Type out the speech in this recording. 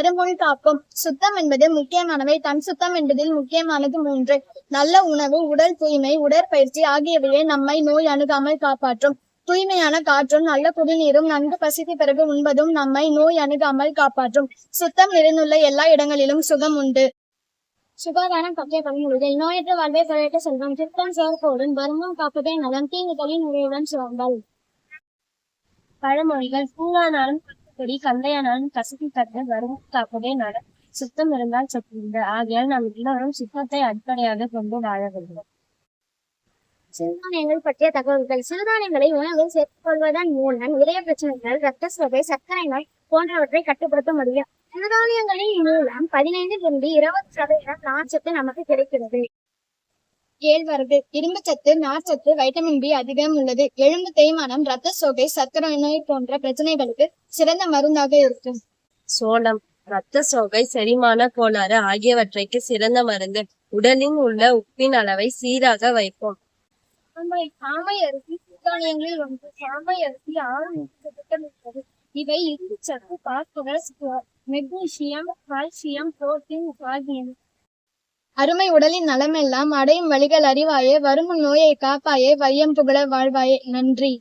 வருமுன் காக்கும். சுத்தம் என்பது முக்கியமானவை. தன் சுத்தம் என்பதில் முக்கியமானது மூன்று. நல்ல உணவு உடல் தூய்மை உடற்பயிற்சி ஆகியவையே நம்மை நோய் அணுகாமல் காப்பாற்றும். தூய்மையான காற்றும் நல்ல குடிநீரும் நன்கு பசித்த பிறகு உண்பதும் நம்மை நோய் அணுகாமல் காப்பாற்றும். சுத்தம் நிறைந்துள்ள எல்லா இடங்களிலும் சுகம் உண்டு. சுகாதாரம் பற்றிய பணிமொழிகள் நோயற்ற வாழ்வை குறையற்ற செல்வம். சுத்தம் சேர்ப்போடும் வருமும் காப்பதே நலம் தீங்குகளின் உரையுடன் சுகங்கள் பழமொழிகள். பூவானாலும் கொடி கந்தையானாலும் கசக்கி கட்ட வரும் காப்பதே நலம் சுத்தம் இருந்தால் சத்து ஆகையால் நாம் எல்லோரும் சுத்தத்தை அடிப்படையாக கொண்டு வாழ வேண்டும். சிறுதானியங்கள் பற்றிய தகவல்கள். சிறுதானியங்களை உணவில் சேர்த்துக் கொள்வதன் மூலம் இதய பிரச்சனைகள் ரத்த சோகை சர்க்கரை நோய் போன்றவற்றை கட்டுப்படுத்த முடியும். சிறுதானியங்களின் மூலம் பதினைந்து இருந்து இருபது சதவீதம் நார்ச்சத்து நமக்கு கிடைக்கிறது. கேழ்வரகு இரும்புச்சத்து நார்ச்சத்து வைட்டமின் பி அதிகம் உள்ளது. எலும்பு தேய்மானம் ரத்த சோகை சர்க்கரை நோய் போன்ற பிரச்சனைகளுக்கு சிறந்த மருந்தாக இருக்கும். சோளம் இரத்த சோகை செரிமான கோளாறு ஆகியவற்றைக்கு சிறந்த மருந்து. உடலில் உள்ள உப்பின் அளவை சீராக வைக்கும் சாமை அரிசி சிறுதானியங்களில் ஒன்று. சாமை அரிசி ஆறு உள்ளது. இவை இரும்புச்சத்து பாஸ்பரஸ் மெக்னீசியம் கால்சியம் புரோட்டீன் ஆகியன அருமை உடலின் நலமெல்லாம் அடையும் வழிகள் அறிவாயே வரும் நோயை காப்பாயே வையம் புகழ வாழ்வாயே. நன்றி.